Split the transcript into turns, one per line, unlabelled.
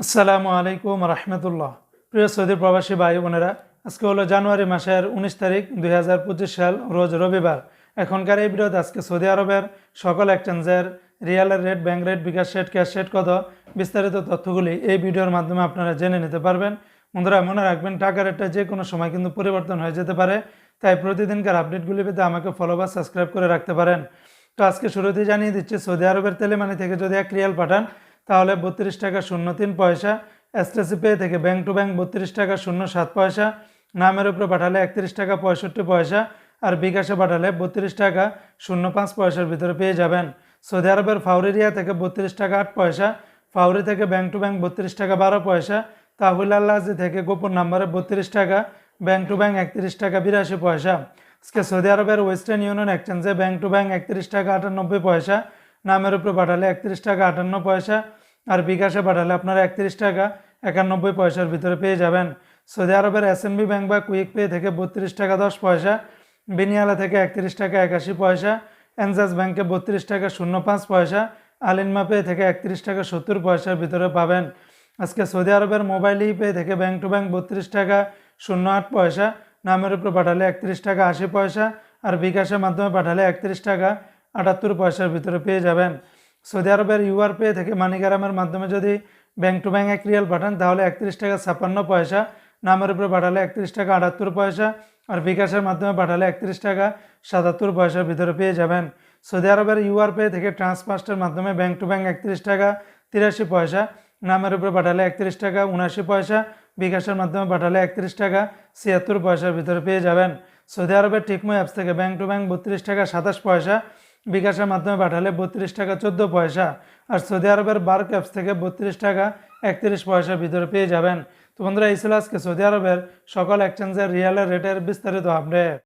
আসসালামু আলাইকুম রহমতুল্লাহ। প্রিয় সৌদি প্রবাসী ভাই বোনেরা, আজকে হলো জানুয়ারি মাসের উনিশ তারিখ দুই হাজার পঁচিশ সাল, রোজ রবিবার। এখনকার এই ভিডিওতে আজকে সৌদি আরবের সকল এক্সচেঞ্জের রিয়ালের rate, bank rate, bKash rate, cash rate কত বিস্তারিত তথ্যগুলি এই ভিডিওর মাধ্যমে আপনারা জেনে নিতে পারবেন। বন্ধুরা, মনে রাখবেন, টাকা রেটটা যে কোনো সময় কিন্তু পরিবর্তন হয়ে যেতে পারে, তাই প্রতিদিনকার আপডেটগুলি পেতে আমাকে ফলো বা সাবস্ক্রাইব করে রাখতে পারেন। তো আজকে শুরুতেই জানিয়ে দিচ্ছি, সৌদি আরবের তেলেমানি থেকে যদি এক রিয়াল পাঠান তাহলে বত্রিশ টাকা শূন্য তিন পয়সা এসটিসি পে থেকে ব্যাংক টু ব্যাংক বত্রিশ টাকা শূন্য সাত পয়সা, নামের উপরে পাঠালে একত্রিশ টাকা পঁয়ষট্টি পয়সা আর বিকাশে পাঠালে বত্রিশ টাকা শূন্য পাঁচ পয়সার ভিতরে পেয়ে যাবেন। সৌদি আরবের ফাউরিরিয়া থেকে বত্রিশ টাকা আট পয়সা, ফাউরি থেকে ব্যাংক টু ব্যাংক বত্রিশ টাকা বারো পয়সা, তাহুল আল্লাহজি থেকে গোপন নাম্বারে বত্রিশ টাকা ব্যাংক টু ব্যাংক একত্রিশ টাকা বিরাশি পয়সা। আজকে সৌদি আরবের ওয়েস্টার্ন ইউনিয়ন এক্সচেঞ্জে ব্যাংক টু ব্যাংক একত্রিশ টাকা আটানব্বই পয়সা নামের উপরে পাঠালে একত্রিশ টাকা আটান্ন পয়সা আর বিকাশে পাঠালে আপনারা একত্রিশ টাকা একানব্বই পয়সার ভিতরে পেয়ে যাবেন। সৌদি আরবের এসএমবি ব্যাংক বা কুইক পে থেকে বত্রিশ টাকা দশ পয়সা, বিনিয়ালা থেকে একত্রিশ টাকা একাশি পয়সা এনজাস ব্যাংকে বত্রিশ টাকা শূন্য পাঁচ পয়সা আলিনমা পে থেকে একত্রিশ টাকা সত্তর পয়সার ভিতরে পাবেন। আজকে সৌদি আরবের মোবাইল ই পে থেকে ব্যাংক টু ব্যাংক বত্রিশ টাকা শূন্য আট পয়সা, নামের উপরে পাঠালে একত্রিশ টাকা আশি পয়সা আর বিকাশের মাধ্যমে পাঠালে একত্রিশ টাকা আটাত্তর পয়সার ভিতরে পেয়ে যাবেন। সৌদি আরবের ইউআর পে থেকে মানিগ্রামের মাধ্যমে যদি ব্যাংক টু ব্যাংক এক রিয়াল পাঠান, তাহলে একত্রিশ টাকা ছাপ্পান্ন পয়সা, নামের উপরে পাঠালে একত্রিশ টাকা আটাত্তর পয়সা আর বিকাশের মাধ্যমে পাঠালে একত্রিশ টাকা সাতাত্তর পয়সার ভিতরে পেয়ে যাবেন। সৌদি আরবের ইউআর পে থেকে ট্রান্সফার্স্টের মাধ্যমে ব্যাংক টু ব্যাংক একত্রিশ টাকা তিরাশি পয়সা, নামের উপরে পাঠালে একত্রিশ টাকা উনাশি পয়সা, বিকাশের মাধ্যমে পাঠালে একত্রিশ টাকা ছিয়াত্তর পয়সার ভিতরে পেয়ে যাবেন। সৌদি আরবের টিকমো অ্যাপস থেকে ব্যাংক টু ব্যাংক বত্রিশ টাকা সাতাশ পয়সা বিকাশের মাধ্যমে পাঠালে বত্রিশ টাকা চোদ্দ পয়সা আর সৌদি আরবের বার অ্যাপস থেকে বত্রিশ টাকা একত্রিশ পয়সার ভিতরে পেয়ে যাবেন। তো বন্ধুরা, এই ছিল আজকে সৌদি আরবের সকল এক্সচেঞ্জের রিয়ালের রেটের বিস্তারিত আপডেট